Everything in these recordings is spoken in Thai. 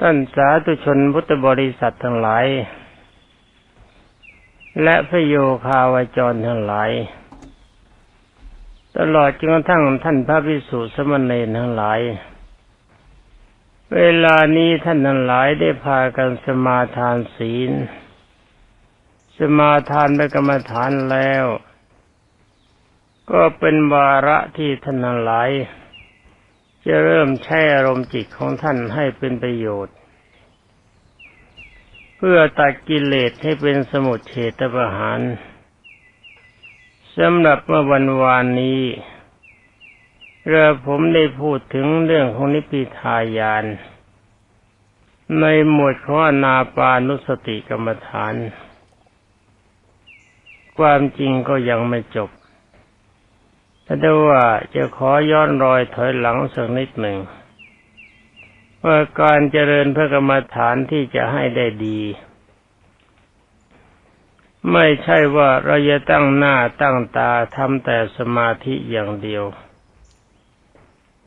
ท่านสาธุชนพุทธบริษัททั้งหลาย และพระโยคาวจรทั้งหลาย ตลอดจนกระทั่งท่านพระภิกษุสมณเณรทั้งหลาย เวลานี้ท่านทั้งหลายได้พากันสมาทานศีล สมาทานไปกรรมฐานแล้ว ก็เป็นวาระที่ท่านทั้งหลาย จะเริ่มใช้อารมณ์จิตของท่านให้เป็นประโยชน์ เพื่อตัดกิเลสให้เป็นสมุทเฉตประหารสำหรับเมื่อวันวานนี้เรือผมได้พูดถึงเรื่องของนิพพิทายาน ในหมวดของอนาปานุสติกรรมฐาน ความจริงก็ยังไม่จบ แต่ว่าจะขอย้อนรอยถอยหลังสักนิดหนึ่งว่าการเจริญพระกรรมฐานที่จะให้ได้ดี ไม่ใช่ว่าเราจะตั้งหน้าตั้งตาทำแต่สมาธิอย่างเดียว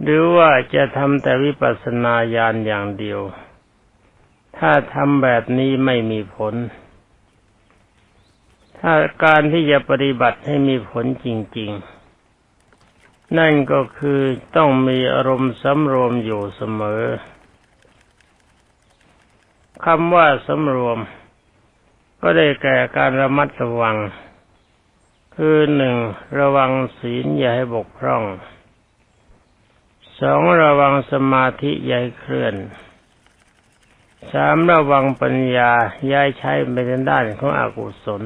หรือว่าจะทำแต่วิปัสสนาญาณอย่างเดียว ถ้าทำแบบนี้ไม่มีผล ถ้าการที่จะปฏิบัติให้มีผลจริง ๆ นั่นก็คือต้องมีอารมณ์สำรวมอยู่เสมอคำว่าสำรวม ก็ได้แก่การระมัดระวัง คือหนึ่งระวังศีลอย่าให้บกพร่องสองระวังสมาธิอย่าให้เคลื่อนสามระวังปัญญาย้ายใช้ไปในด้านของอกุศล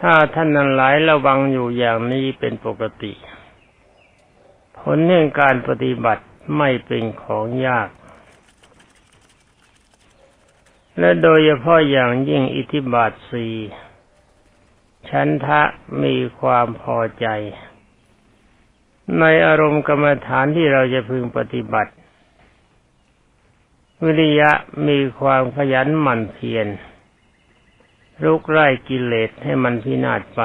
ถ้าท่านนั้นหลายระวังอยู่อย่างนี้เป็นปกติ ผลเรื่องการปฏิบัติไม่เป็นของยาก และโดยเฉพาะอย่างยิ่งอิทธิบาทสี่ฉันทะมีความพอใจ ในอารมณ์กรรมฐานที่เราจะพึงปฏิบัติ วิริยะมีความขยันหมั่นเพียร ลุกไล่กิเลสให้มันพินาศไป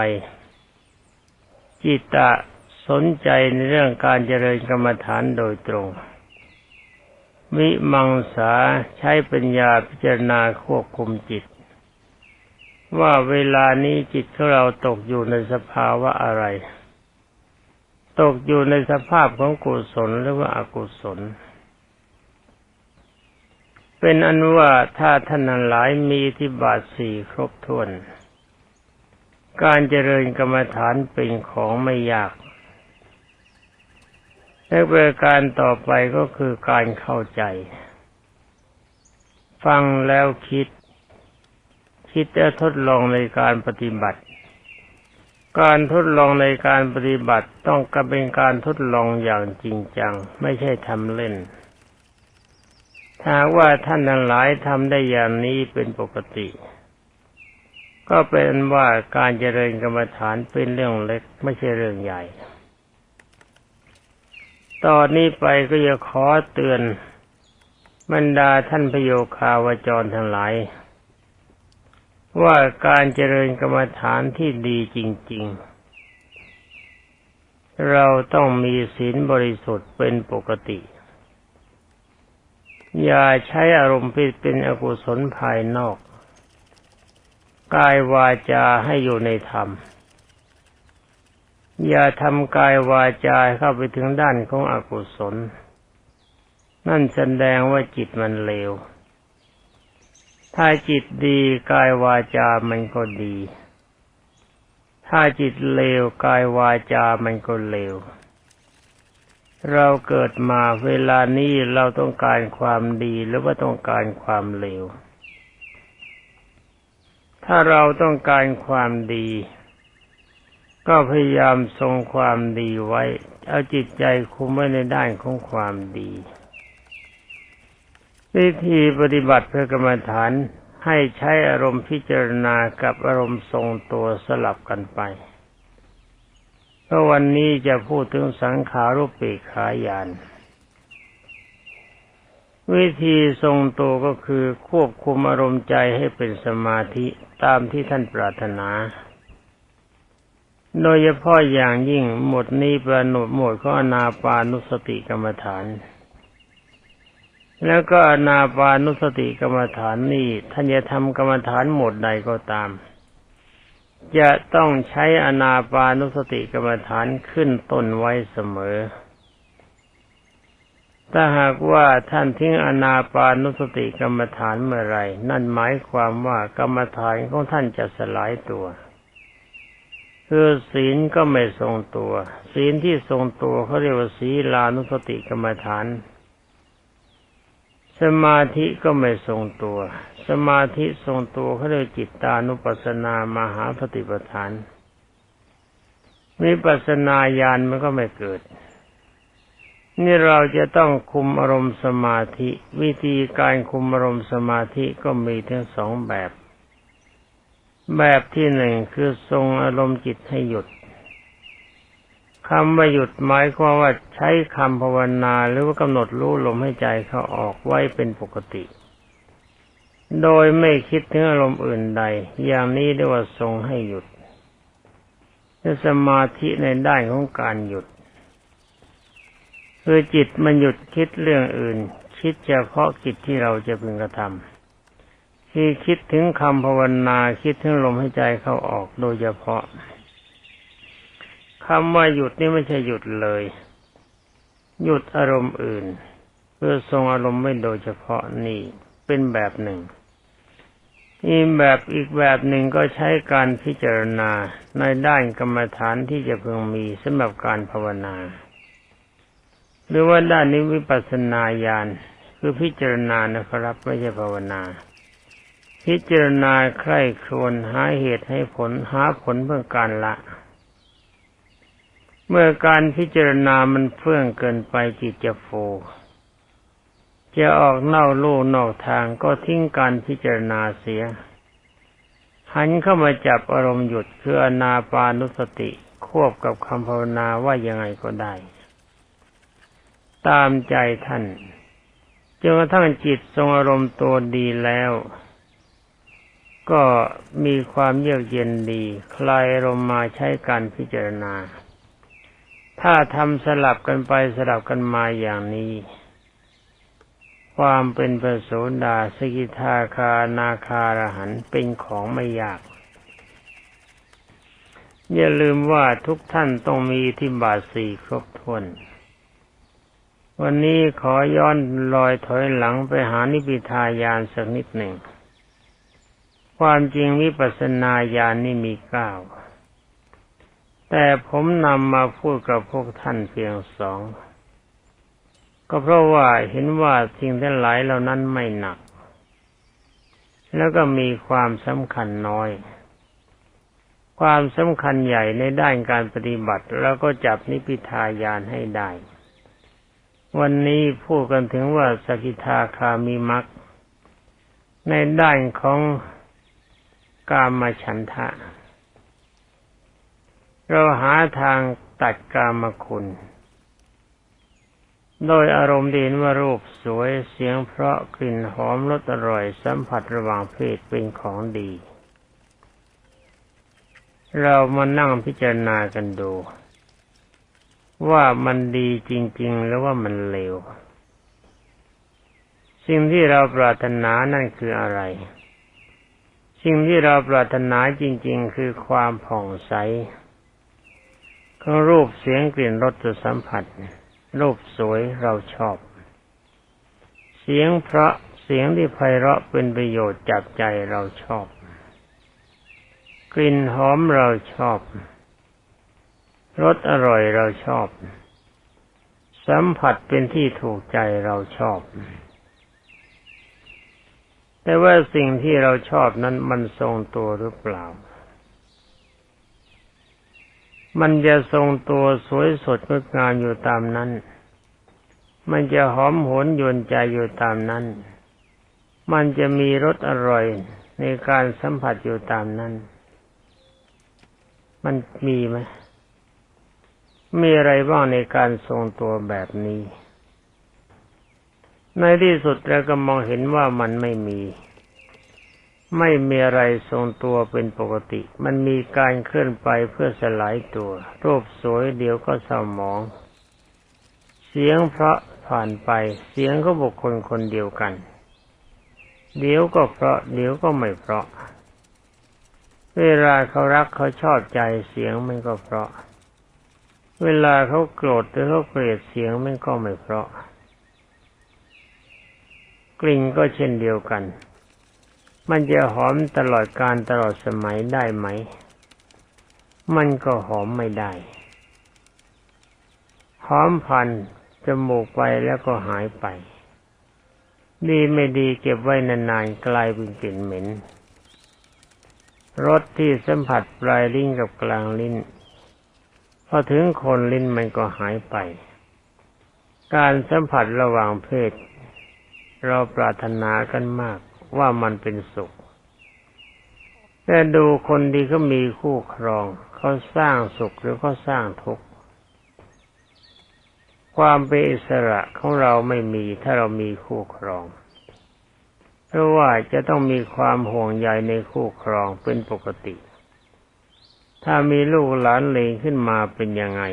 จิตตะสนใจในเรื่องการเจริญกรรมฐานโดยตรงวิมังสาใช้ปัญญาพิจารณาควบคุมจิต ว่าเวลานี้จิตของเราตกอยู่ในสภาวะอะไร ตกอยู่ในสภาพของกุศลหรือว่าอกุศล เป็นอันว่าถ้าท่านหลายมีที่บาทสี่ครบถ้วน การเจริญกรรมฐานเป็นของไม่ยากและประการต่อไปก็คือการเข้าใจ ฟังแล้วคิด คิดและทดลองในการปฏิบัติ การทดลองในการปฏิบัติต้องกเป็นการทดลองอย่างจริงจัง ไม่ใช่ทำเล่น ถ้าว่าท่านทั้งหลายทำได้อย่างนี้เป็นปกติ ก็เป็นว่าการเจริญกรรมฐานเป็นเรื่องเล็กไม่ใช่เรื่องใหญ่ ตอนนี้ไปก็จะขอเตือนบรรดาท่านพโยคาวจรทั้งหลาย ว่าการเจริญกรรมฐานที่ดีจริง ๆ เราต้องมีศีลบริสุทธิ์เป็นปกติ อย่าใช้อารมณ์ปิดเป็นอกุศลภายนอก กายวาจาให้อยู่ในธรรม อย่าทำกายวาจาเข้าไปถึงด้านของอกุศล นั่นแสดงว่าจิตมันเลว ถ้าจิตดีกายวาจามันก็ดี ถ้าจิตเลวกายวาจามันก็เลว เราเกิดมาเวลานี้เราต้องการความดีหรือว่าต้องการความเลว ถ้าเราต้องการความดี ก็พยายามทรงความดีไว้ เอาจิตใจคุมไว้ในด้านของความดี วิธีปฏิบัติเพื่อกรรมฐานให้ใช้อารมณ์พิจารณากับอารมณ์ทรงตัวสลับกันไป เพราะวันนี้จะพูดถึงสังขารุปเปกขายาน วิธีทรงตัวก็คือควบคุมอารมณ์ใจให้เป็นสมาธิตามที่ท่านปรารถนา โดยเฉพาะอย่างยิ่งหมดนี้ประหนดหมดก็อนาปานุสติกรรมฐาน แล้วก็อนาปานุสติกรรมฐานนี่ท่านจะทำกรรมฐานหมดใดก็ตาม จะต้องใช้อนาปานุสติกรรมฐานขึ้นต้นไว้เสมอ ถ้าหากว่าท่านทิ้งอนาปานุสติกรรมฐานเมื่อไร นั่นหมายความว่ากรรมฐานของท่านจะสลายตัวคือศีลก็ไม่ทรงตัว ศีลที่ทรงตัวเขาเรียกว่าศีลานุสติกรรมฐาน สมาธิก็ไม่ทรงตัว สมาธิทรงตัวเขาเรียกจิตตานุปัสสนามหาปฏิปทานมีปัสนาญาณมันก็ไม่เกิด นี่เราจะต้องคุมอารมณ์สมาธิ วิธีการคุมอารมณ์สมาธิก็มีทั้งสองแบบ แบบที่หนึ่งคือทรงอารมณ์จิตให้หยุด คำว่าหยุดหมายความว่าใช้คำภาวนาหรือว่ากำหนดรู้ลมให้ใจเขาออกไว้เป็นปกติ โดยไม่คิดถึงอารมณ์อื่นใด อย่างนี้เรียกว่าทรงให้หยุดสมาธิในด้านของการหยุดคือจิตมันหยุดคิดเรื่องอื่น คิดเฉพาะกิจที่เราจะพึงกระทำที่คิดถึงคำภาวนาคิดถึงลมหายใจเข้าออกโดยเฉพาะ คำว่าหยุดนี่ไม่ใช่หยุดเลย หยุดอารมณ์อื่น เพื่อทรงอารมณ์ไม่โดยเฉพาะนี่เป็นแบบหนึ่งอีกแบบอีกแบบหนึ่งก็ใช้การพิจารณาในด้านกรรมฐานที่จะพึงมีสำหรับการภาวนา หรือว่าด้านนี้วิปัสสนาญาณคือพิจารณานะครับไม่ใช่ภาวนา พิจารณาใคร่ครวญหาเหตุให้ผลหาผลเพื่อการละ เมื่อการพิจารณามันเฟื่องเกินไปจิตจะโฟ จะออกเน่าลู่นอกทางก็ทิ้งการพิจารณาเสีย หันเข้ามาจับอารมณ์หยุดคืออนาปานุสติควบกับคำภาวนาว่ายังไงก็ได้ ตามใจท่านจนกระทั่งจิตทรงอารมณ์ตัวดีแล้ว ก็มีความเยือกเย็นดี คลายลมมาใช้การพิจารณา ถ้าทำสลับกันไปสลับกันมาอย่างนี้ ความเป็นปโสดาสกิทาคานาคารหันเป็นของไม่ยากอย่าลืมว่าทุกท่านต้องมีที่บาทสี่ครบถ้วน วันนี้ขอย้อนลอยถอยหลังไปหานิพิทายานสักนิดหนึ่ง ความจริงวิปัสสนาญาณนนี่มีเก้า แต่ผมนำมาพูดกับพวกท่านเพียงสอง ก็เพราะว่าเห็นว่าสิ่งทั้งหลายเหล่านั้นไม่หนัก แล้วก็มีความสำคัญน้อย ความสำคัญใหญ่ในด้านการปฏิบัติ แล้วก็จับนิพิทายานให้ได้ วันนี้พูดกันถึงว่าสกิทาคามีมักในด้านของกามฉันทะ เราหาทางตัดกามคุณ โดยอารมณ์ดีนว่ารูปสวยเสียงเพราะกลิ่นหอมรสอร่อยสัมผัสระหว่างเพศเป็นของดี เรามานั่งพิจารณากันดู ว่ามันดีจริงๆหรือว่ามันเลว สิ่งที่เราปรารถนานั่นคืออะไรสิ่งที่เราปรารถนาจริง ๆ คือความผ่องใส ของรูปเสียงกลิ่นรสสัมผัส รูปสวยเราชอบ เสียงเพราะเสียงที่ไพเราะเป็นประโยชน์จับใจเราชอบ กลิ่นหอมเราชอบ รสอร่อยเราชอบ สัมผัสเป็นที่ถูกใจเราชอบ แต่ว่าสิ่งที่เราชอบนั้นมันทรงตัวหรือเปล่า มันจะทรงตัวสวยสดงดงามอยู่ตามนั้น มันจะหอมหวนยวนใจอยู่ตามนั้น มันจะมีรสอร่อยในการสัมผัสอยู่ตามนั้น มันมีไหมมีอะไรบ้างในการทรงตัวแบบนี้ ในที่สุดเราก็มองเห็นว่ามันไม่มี ไม่มีอะไรทรงตัวเป็นปกติ มันมีการเคลื่อนไปเพื่อสลายตัว รูปสวยเดี๋ยวก็เศร้าหมอง เสียงเพราะผ่านไป เสียงก็บุคคลคนเดียวกัน เดี๋ยวก็เพราะ เดี๋ยวก็ไม่เพราะ เวลาเขารักเขาชอบใจเสียงมันก็เพราะ เวลาเขาโกรธหรือเขาเกลียดเสียงมันก็ไม่เพราะ กลิ่นก็เช่นเดียวกัน มันจะหอมตลอดการตลอดสมัยได้ไหม มันก็หอมไม่ได้ หอมพันจมูกไปแล้วก็หายไป ดีไม่ดีเก็บไว้นานๆกลายเป็นกลิ่นเหม็น รสที่สัมผัสปลายลิ้นกับกลางลิ้น พอถึงคนลิ้นมันก็หายไป การสัมผัสระหว่างเพศ เราปรารถนากันมาก ว่ามันเป็นสุข แต่ดูคนดีเขามีคู่ครอง เขาสร้างสุขหรือเขาสร้างทุกข์ ความเป็นอิสระของเราไม่มีถ้าเรามีคู่ครอง เพราะว่าจะต้องมีความห่วงใยในคู่ครองเป็นปกติ ถ้ามีลูกหลานเลงขึ้นมาเป็นยังไง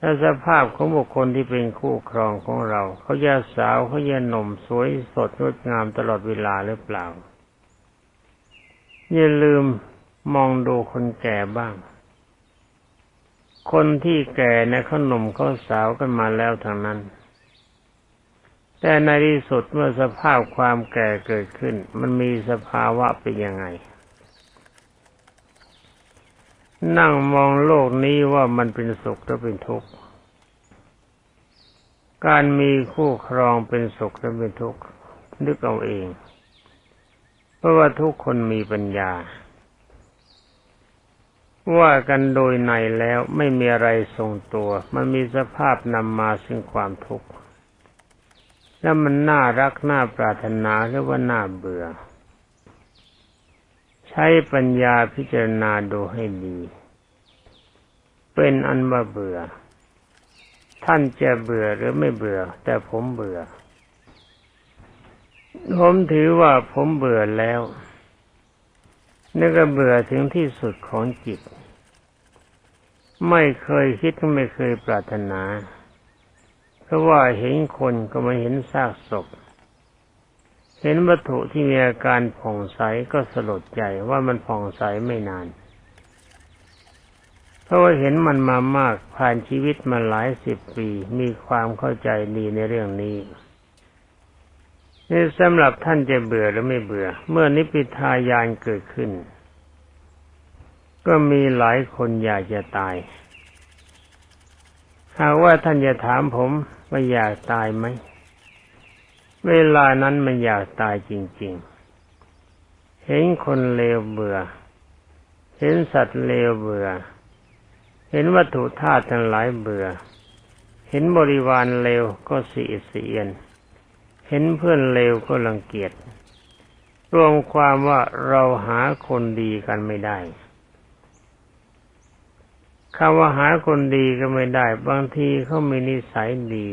ถ้าสภาพของบุคคลที่เป็นคู่ครองของเรา เขาจะสาวเขาจะหนุ่มสวยสดงดงามตลอดเวลาหรือเปล่า อย่าลืมมองดูคนแก่บ้าง คนที่แก่นะเขาหนุ่มเขาสาวกันมาแล้วทางนั้น แต่ในที่สุดเมื่อสภาพความแก่เกิดขึ้น มันมีสภาวะเป็นยังไง นั่งมองโลกนี้ว่ามันเป็นสุขหรือเป็นทุกข์ การมีคู่ครองเป็นสุขหรือเป็นทุกข์นึกเอาเอง เพราะว่าทุกคนมีปัญญา ว่ากันโดยในแล้วไม่มีอะไรทรงตัว มันมีสภาพนำมาซึ่งความทุกข์ แล้วมันน่ารักน่าปรารถนาหรือว่าน่าเบื่อ ช้ปัญญาพิจารณาดูให้ดี เป็นอันว่าเบื่อ ท่านจะเบื่อหรือไม่เบื่อ แต่ผมเบื่อ ผมถือว่าผมเบื่อแล้วนี่ก็เบื่อถึงที่สุดของจิต ไม่เคยคิดไม่เคยปรารถนา เพราะว่าเห็นคนก็ไม่เห็นซากศพ เห็นวัตถุที่มีอาการผ่องใสก็สลดใจว่ามันผ่องใสไม่นาน เพราะว่าเห็นมันมามากผ่านชีวิตมาหลายสิบปี มีความเข้าใจดีในเรื่องนี้นี่สำหรับท่านจะเบื่อหรือไม่เบื่อ เมื่อนิพพิทายานเกิดขึ้น ก็มีหลายคนอยากจะตาย หากว่าท่านจะถามผมว่าอยากตายไหม เวลานั้นมันอยากตายจริง ๆ เห็นคนเลวเบื่อ เห็นสัตว์เลวเบื่อ เห็นวัตถุธาตุทั้งหลายเบื่อ เห็นบริวารเลวก็สีเสียน เห็นเพื่อนเลวก็รังเกียจ รวมความว่าเราหาคนดีกันไม่ได้คำว่าหาคนดีก็ไม่ได้ บางทีเขามีนิสัยดี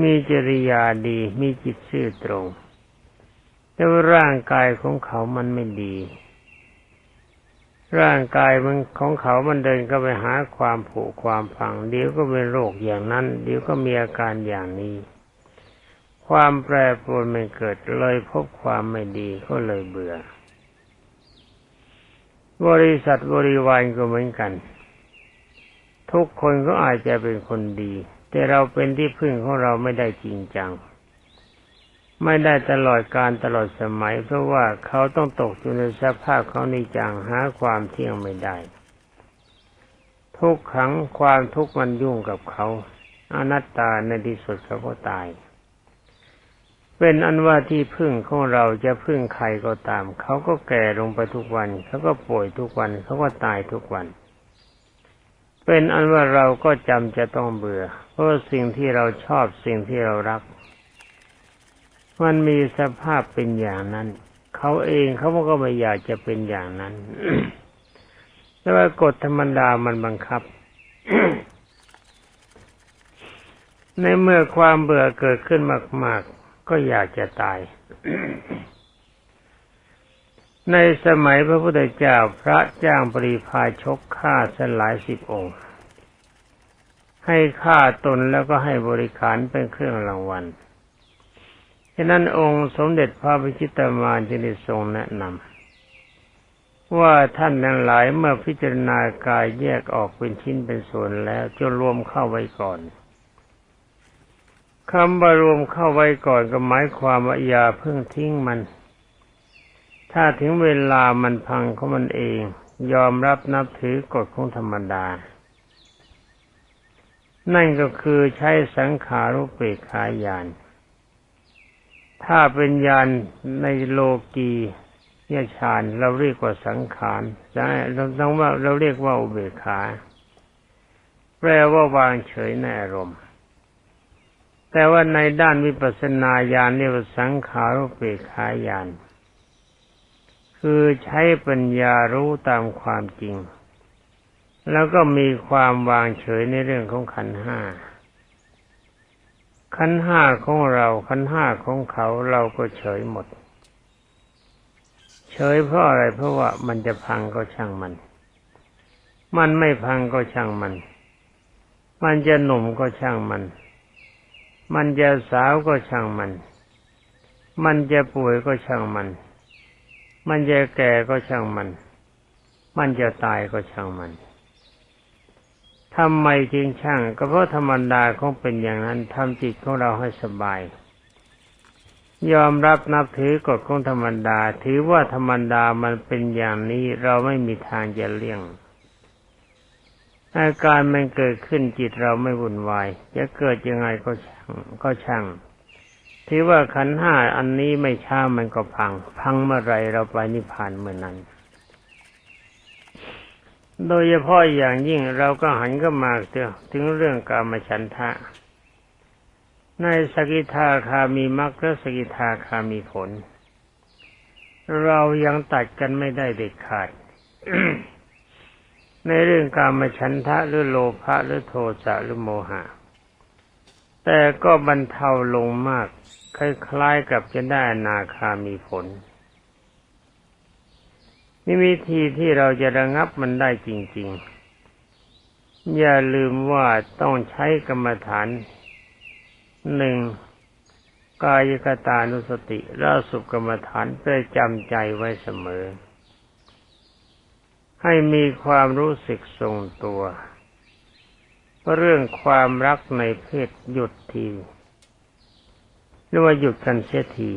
มีจริยาดีมีจิตซื่อตรง แต่ว่าร่างกายของเขามันไม่ดี ร่างกายมันของเขามันเดินก็ไปหาความผุความพัง เดี๋ยวก็เป็นโรคอย่างนั้น เดี๋ยวก็มีอาการอย่างนี้ ความแปรปรวนไม่เกิดเลยพบความไม่ดีก็เลยเบื่อ บริษัทบริวารก็เหมือนกัน ทุกคนก็อาจจะเป็นคนดี แต่เราเป็นที่พึ่งของเราไม่ได้จริงจัง ไม่ได้ตลอดการตลอดสมัย เพราะว่าเขาต้องตกอยู่ในสภาพเขานิจังหาความเที่ยงไม่ได้ ทุกขังความทุกข์มันยุ่งกับเขาอนัตตาในที่สุดเขาก็ตาย เป็นอันว่าที่พึ่งของเราจะพึ่งใครก็ตาม เขาก็แก่ลงไปทุกวัน เขาก็ป่วยทุกวัน เขาก็ตายทุกวัน เป็นอันว่าเราก็จำจะต้องเบื่อ เพราะสิ่งที่เราชอบสิ่งที่เรารัก มันมีสภาพเป็นอย่างนั้น เขาเองเขาก็ไม่อยากจะเป็นอย่างนั้นแต่ว่ากฎธรรมดามันบังคับ ในเมื่อความเบื่อเกิดขึ้นมาก ๆ ก็อยากจะตาย ในสมัยพระพุทธเจ้าพระจ้างปริพาชกฆ่าสลายสิบองค์ ให้ค่าตนแล้วก็ให้บริขารเป็นเครื่องรางวัลฉะนั้นองค์สมเด็จพระพิชิตามารจึงได้ทรงแนะนำว่าท่านทั้งหลายเมื่อพิจารณากายแยกออกเป็นชิ้นเป็นส่วนแล้วจะรวมเข้าไว้ก่อนคำว่ารวมเข้าไว้ก่อนก็หมายความว่าอย่าเพิ่งทิ้งมัน ถ้าถึงเวลามันพังของมันเอง ยอมรับนับถือกฎของธรรมดา นั่นก็คือใช้สังขารุเปกขายาน ถ้าเป็นยานในโลกียฌานเราเรียกว่าสังขารใช่เราต้องว่าเราเรียกว่าอุเบกขา แปลว่าวางเฉยในอารมณ์ แต่ว่าในด้านวิปัสสนาญาณเรียกว่าสังขารุเปกขายาน คือใช้ปัญญารู้ตามความจริง แล้วก็มีความวางเฉยในเรื่องของขันห้า ขันห้าของเราขันห้าของเขาเราก็เฉยหมด เฉยเพราะอะไรเพราะว่ามันจะพังก็ช่างมัน มันไม่พังก็ช่างมัน มันจะหนุ่มก็ช่างมัน มันจะสาวก็ช่างมัน มันจะป่วยก็ช่างมัน มันจะแก่ก็ช่างมัน มันจะตายก็ช่างมัน ทำไมจึงช่าง ก็เพราะธรรมดาคงเป็นอย่างนั้นทำจิตของเราให้สบาย ยอมรับนับถือกฎของธรรมดา ถือว่าธรรมดามันเป็นอย่างนี้เราไม่มีทางจะเลี่ยง อาการมันเกิดขึ้นจิตเราไม่วุ่นวาย จะเกิดยังไงก็ช่างก็ช่างถือว่าขันห้าอันนี้ไม่ช้ามันก็พัง พังเมื่อไรเราไปนิพพานเมื่อนั้น โดยเฉพาะอย่างยิ่งเราก็หันก็มาถึงเรื่องกามฉันทะ ในสกิทาคามีมรรคและสกิทาคามีผล เรายังตัดกันไม่ได้เด็ดขาด ในเรื่องการมาฉันทะหรือโลภะหรือโทสะหรือโมหะ แต่ก็บรรเทาลงมาก คล้ายๆกับจะได้นาคามีผล นี่วิธีที่เราจะระงับมันได้จริง ๆ อย่าลืมว่าต้องใช้กรรมฐานหนึ่งกายกตานุสติราสุกรรมฐานเพื่อจำใจไว้เสมอ ให้มีความรู้สึกทรงตัว เรื่องความรักในเพศหยุดทีหรือว่าหยุดกันเสียที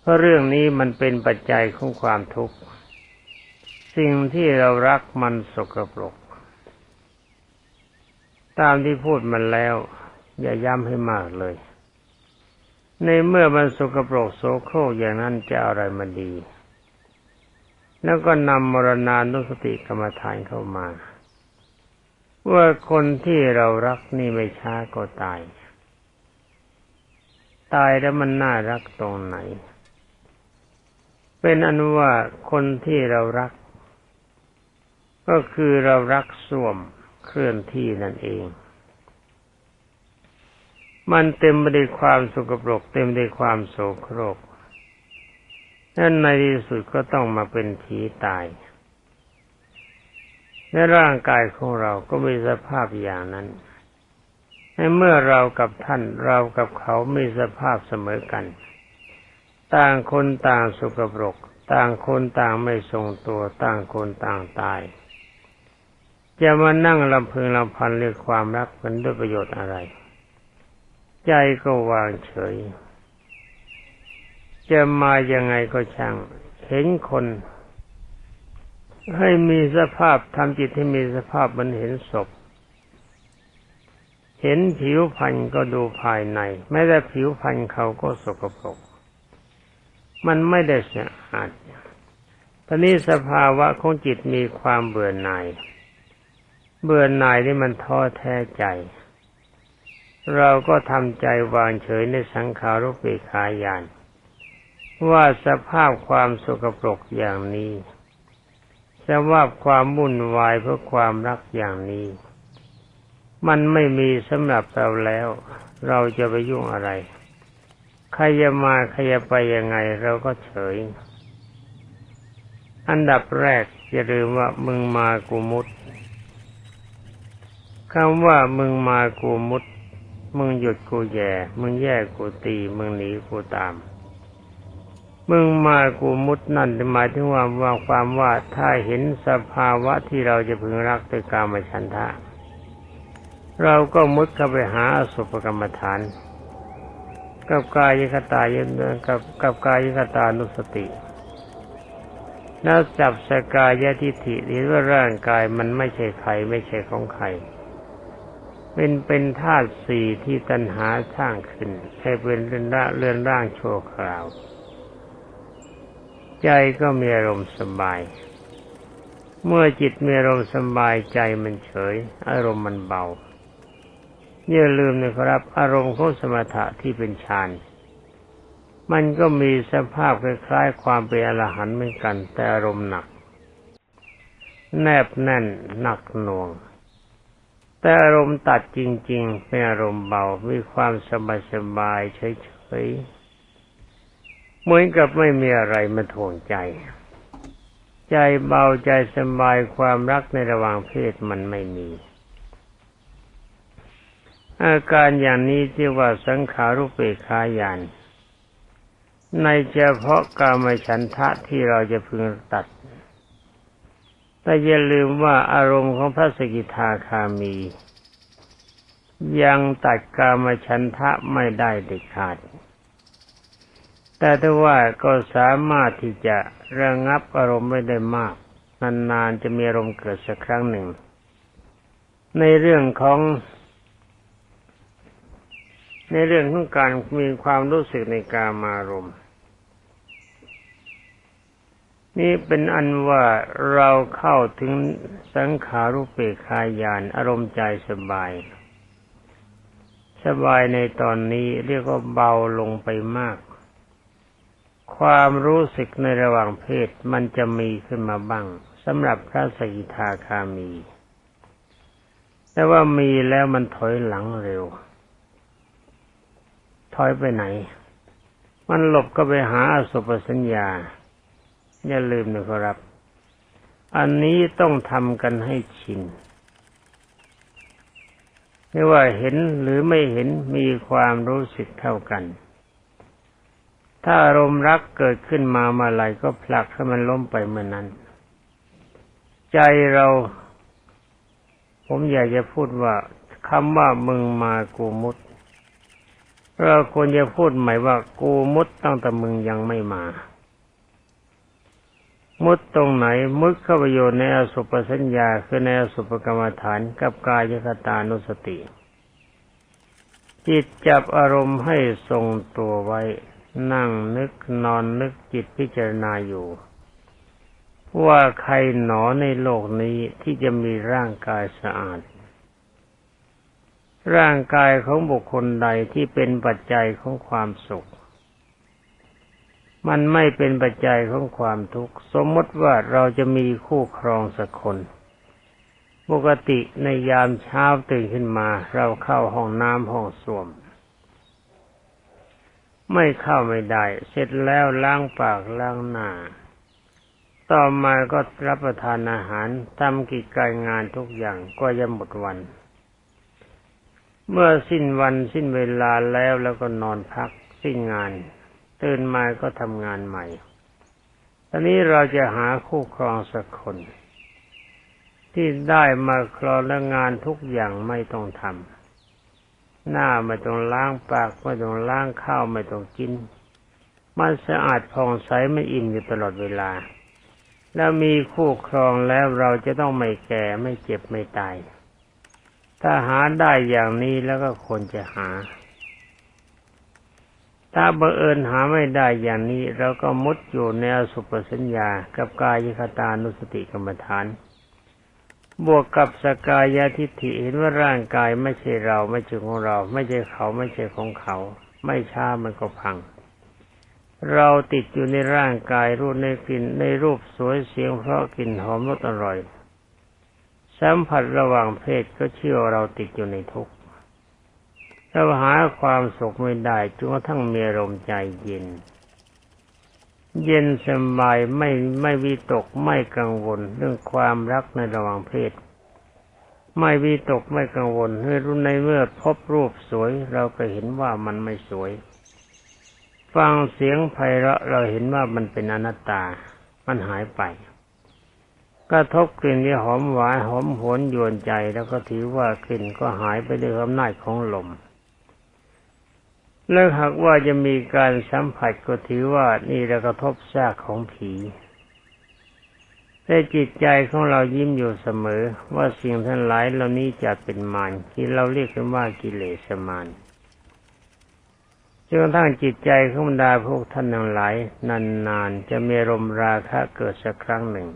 เพราะเรื่องนี้มันเป็นปัจจัยของความทุกข์ สิ่งที่เรารักมันสกปรก ตามที่พูดมันแล้ว อย่าย้ำให้มากเลย ในเมื่อมันสกปรกโสโครกอย่างนั้นจะอะไรมันดี แล้วก็นำมรณานุสติกรรมฐานเข้ามาว่าคนที่เรารักนี่ไม่ช้าก็ตาย ตายแล้วมันน่ารักตรงไหน เป็นอนุว่าคนที่เรารัก ก็คือเรารักส่วมเคลื่อนที่นั่นเอง มันเต็มไปด้วยความสุกปรก เต็มไปด้วยความโศโครกนั่นในที่สุดก็ต้องมาเป็นผีตายในร่างกายของเราก็มีสภาพอย่างนั้น ในเมื่อเรากับท่านเรากับเขามีสภาพเสมอกัน ต่างคนต่างสุกปรก ต่างคนต่างไม่ทรงตัว ต่างคนต่างตาย จะมานั่งลำพึงลำพันเรื่องความรักมันด้วยประโยชน์อะไร ใจก็วางเฉย จะมายังไงก็ช่าง เห็นคน ให้มีสภาพทำจิตให้มีสภาพมันเห็นศพ เห็นผิวพรรณก็ดูภายใน แม้แต่ผิวพรรณเขาก็สกปรก มันไม่ได้สะอาดตอนนี้สภาวะของจิตมีความเบื่อหน่าย เบื่อหน่ายนี่มันท้อแท้ใจ เราก็ทำใจวางเฉยในสังขารุปเปขายาน ว่าสภาพความสกปรกอย่างนี้สภาพความวุ่นวายเพราะความรักอย่างนี้ มันไม่มีสำหรับเราแล้ว เราจะไปยุ่งอะไรใครจะมาใครจะไปยังไงเราก็เฉย อันดับแรกอย่าลืมว่ามึงมากูมุด คำว่ามึงมากูมุด มึงหยุดกูแย่ มึงแย่กูตี มึงหนีกูตาม มึงมากูมุดนั่นหมายถึงว่าว่าความว่าถ้าเห็นสภาวะที่เราจะพึงรักด้วยกามฉันทะ เราก็มุดเข้าไปหาอสุภกรรมฐาน กับกายคตายนกับกับกายคตานุสติแล้วจับสกายทิฏฐิหรือว่าร่างกายมันไม่ใช่ใครไม่ใช่ของใคร เป็นเป็นธาตุสี่ที่ตัณหาสร้างขึ้น ให้เป็นเรือนร่างเรือนร่างชั่วคราว ใจก็มีอารมณ์สบาย เมื่อจิตมีอารมณ์สบายใจมันเฉย อารมณ์มันเบาอย่าลืมนะครับ อารมณ์ของสมถะที่เป็นฌานมันก็มีสภาพคล้ายๆความเป็นอรหันต์เหมือนกัน แต่อารมณ์หนัก แนบแน่นหนักหน่วง แต่อารมณ์ตัดจริง ๆ เป็นอารมณ์เบา มีความสบายๆเฉยๆ เหมือนกับไม่มีอะไรมาถ่วงใจ ใจเบาใจสบายความรักในระหว่างเพศมันไม่มี อาการอย่างนี้ที่ว่าสังขารุปเปขายานในเฉพาะกามฉันทะที่เราจะพึงตัด แต่อย่าลืมว่าอารมณ์ของพระสกิทาคามี ยังตัดกามฉันทะไม่ได้เด็ดขาด แต่ถ้าว่าก็สามารถที่จะระงับอารมณ์ไม่ได้มาก นานๆจะมีอารมณ์เกิดสักครั้งหนึ่ง ในเรื่องของ ในเรื่องของการมีความรู้สึกในกามารมณ์ นี่เป็นอันว่าเราเข้าถึงสังขารุปเปกขายานอารมณ์ใจสบาย สบายในตอนนี้เรียกว่าเบาลงไปมาก ความรู้สึกในระหว่างเพศมันจะมีขึ้นมาบ้างสำหรับพระสกิทาคามี แต่ว่ามีแล้วมันถอยหลังเร็ว ถอยไปไหน มันหลบก็ไปหาอสุปสัญญา อย่าลืมนะครับ อันนี้ต้องทำกันให้ชินไม่ว่าเห็นหรือไม่เห็นมีความรู้สึกเท่ากัน ถ้าอารมณ์รักเกิดขึ้นมาเมื่อไรก็ผลักให้มันล้มไปเมื่อนั้น ใจเรา ผมอยากจะพูดว่าคำว่ามึงมากูมุดเราควรจะพูดหม่ว่ากูมุดตั้งแต่มึงยังไม่มา มุดตรงไหนมุดเข้าไปโยนในอสุปสัญญาคือในอสุปกรรมฐานกับกายคตานุสติ จิตจับอารมณ์ให้ทรงตัวไว้ นั่งนึกนอนนึกจิตพิจารณาอยู่ ว่าใครหนอในโลกนี้ที่จะมีร่างกายสะอาด ร่างกายของบุคคลใดที่เป็นปัจจัยของความสุข มันไม่เป็นปัจจัยของความทุกข์ สมมติว่าเราจะมีคู่ครองสักคน ปกติในยามเช้าตื่นขึ้นมา เราเข้าห้องน้ำห้องส้วม ไม่เข้าไม่ได้ เสร็จแล้วล้างปากล้างหน้า ต่อมาก็รับประทานอาหารทำกิจการงานทุกอย่างก็จะหมดวัน เมื่อสิ้นวันสิ้นเวลาแล้วแล้วก็นอนพักสิ้นงาน ตื่นมาก็ทำงานใหม่ตอนนี้เราจะหาคู่ครองสักคน ที่ได้มาครองและงานทุกอย่างไม่ต้องทำหน้าไม่ต้องล้างปากไม่ต้องล้างข้าวไม่ต้องกิน มันสะอาดผ่องใสไม่อิ่มอยู่ตลอดเวลา แล้วมีคู่ครองแล้วเราจะต้องไม่แก่ไม่เจ็บไม่ตาย ถ้าหาได้อย่างนี้แล้วก็ควรจะหา ถ้าบังเอิญหาไม่ได้อย่างนี้ เราก็มุดอยู่ในอสุปสัญญา กับกายคตานุสติกรรมฐาน บวกกับสกายาทิฏฐิเห็นว่าร่างกายไม่ใช่เราไม่ใช่ของเรา ไม่ใช่เขาไม่ใช่ของเขา ไม่ช้ามันก็พัง เราติดอยู่ในร่างกายรูปในกลิ่นในรูปสวยเสียงเพราะกลิ่นหอมรสอร่อย สัมผัสระหว่างเพศก็เชื่อเราติดอยู่ในทุกข์ เราหาความสุขไม่ได้จนกระทั่งมีอารมณ์ใจเย็น เย็นสบายไม่ไม่วิตกไม่กังวลเรื่องความรักในระหว่างเพศ ไม่วิตกไม่กังวลเมื่อรู้ในเมื่อพบรูปสวย เราก็เห็นว่ามันไม่สวย ฟังเสียงไพเราะเราเห็นว่ามันเป็นอนัตตา มันหายไปกระทบกลิ่นที่หอมหวานหอมหวนยวนใจแล้วก็ถือว่ากลิ่นก็หายไปด้วยอำนาจของลม แล้วหากว่าจะมีการสัมผัสก็ถือว่านี่เรากระทบซากของผีแต่จิตใจของเรายิ้มอยู่เสมอ ว่าสิ่งทั้งหลายเหล่านี้จะเป็นมารที่เราเรียกกันว่ากิเลสมารจนกระทั่งจิตใจของบรรดาพวกท่านทั้งหลายนานๆจะมีลมราคะเกิดสักครั้งหนึ่ง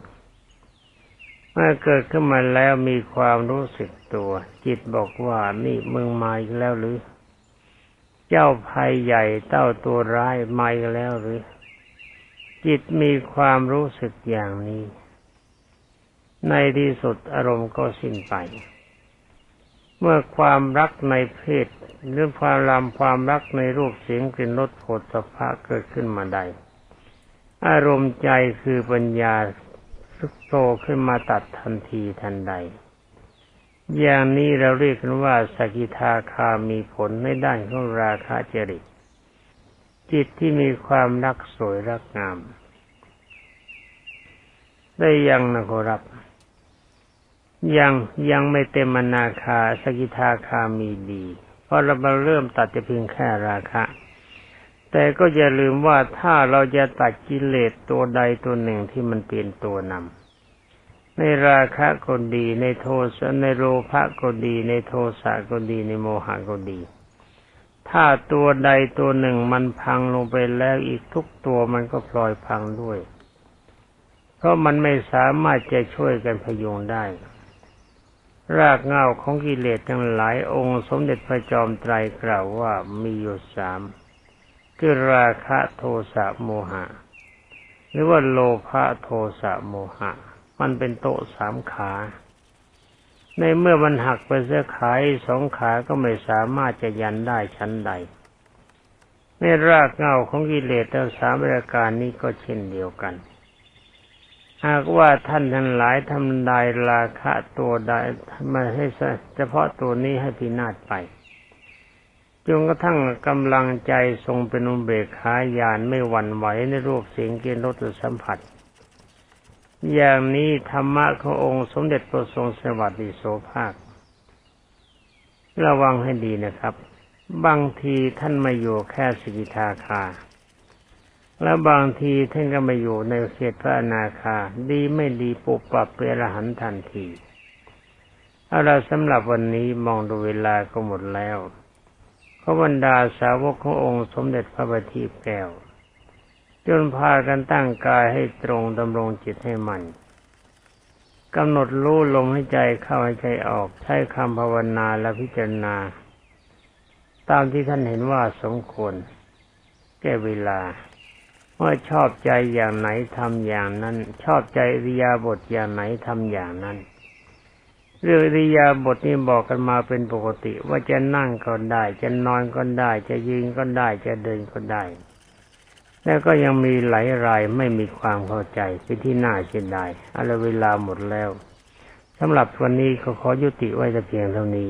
เมื่อเกิดขึ้นมาแล้วมีความรู้สึกตัว จิตบอกว่านี่มึงมาอีกแล้วหรือ เจ้าภัยใหญ่เต้าตัวร้ายมาอีกแล้วหรือ จิตมีความรู้สึกอย่างนี้ ในที่สุดอารมณ์ก็สิ้นไป เมื่อความรักในเพศหรือความรำความรักในรูปเสียงกลิ่นรสโผฏฐัพพะเกิดขึ้นมาใด อารมณ์ใจคือปัญญาโตขึ้นมาตัดทันทีทันใด อย่างนี้เราเรียกกันว่าสกิทาคามีผลในด้านของราคะจริต จิตที่มีความรักสวยรักงาม ได้ยังนะขอรับ ยังยังไม่เต็มอนาคาสกิทาคามีดีเพราะเราเริ่มตัดจะเพียงแค่ราคะ แต่ก็อย่าลืมว่าถ้าเราจะตัดกิเลสตัวใดตัวหนึ่งที่มันเป็นตัวนำ ในราคะก็ดีในโทสะในโลภะก็ดี ในโทสะก็ดีในโมหะก็ดี ถ้าตัวใดตัวหนึ่งมันพังลงไปแล้วอีกทุกตัวมันก็พลอยพังด้วย เพราะมันไม่สามารถจะช่วยกันพยุงได้ รากเง้าของกิเลสทั้งหลายองค์สมเด็จพระจอมไตรกล่าวว่ามีอยู่สามคือราคะโทสะโมหะ หรือว่าโลภะโทสะโมหะ มันเป็นโต๊ะสามขา ในเมื่อมันหักไปเสียขาสองขาก็ไม่สามารถจะยันได้ชั้นใดในรากเงาของกิเลสทั้งสามประการนี้ก็เช่นเดียวกัน หากว่าท่านทั้งหลายทำลายราคะตัวใดมาให้เฉพาะตัวนี้ให้พินาศไปจนกระทั่งกำลังใจทรงเป็นอุเบกขาญาณไม่หวั่นไหวในรูปเสียงเกณฑ์รสสัมผัส อย่างนี้ธรรมะขององค์สมเด็จพระทรงสวัสดิโสภาค ระวังให้ดีนะครับ บางทีท่านมาอยู่แค่สิกิทาคา และบางทีท่านก็มาอยู่ในเขตพระอนาคา ดีไม่ดีปุบปับเปรหันทันทีเอาละสำหรับวันนี้มองดูเวลาก็หมดแล้วพระบรรดาสาวกขององค์สมเด็จพระบัณฑิตแก้ว จนพากันตั้งกายให้ตรงดำรงจิตให้มันกำหนดรู้ลมให้ใจเข้าให้ใจออก ใช้คำภาวนาและพิจารณา ตามที่ท่านเห็นว่าสมควร แก้เวลาว่าชอบใจอย่างไหนทำอย่างนั้น ชอบใจริยาบทอย่างไหนทำอย่างนั้น เรื่องริยาบทนี้บอกกันมาเป็นปกติ ว่าจะนั่งก็ได้ จะนอนก็ได้ จะยืนก็ได้ จะเดินก็ได้ แล้วก็ยังมีหลายรายไม่มีความเข้าใจเป็นที่น่าเสียดายอะไรเวลาหมดแล้วสำหรับวันนี้ก็ขอยุติไว้แต่เพียงเท่านี้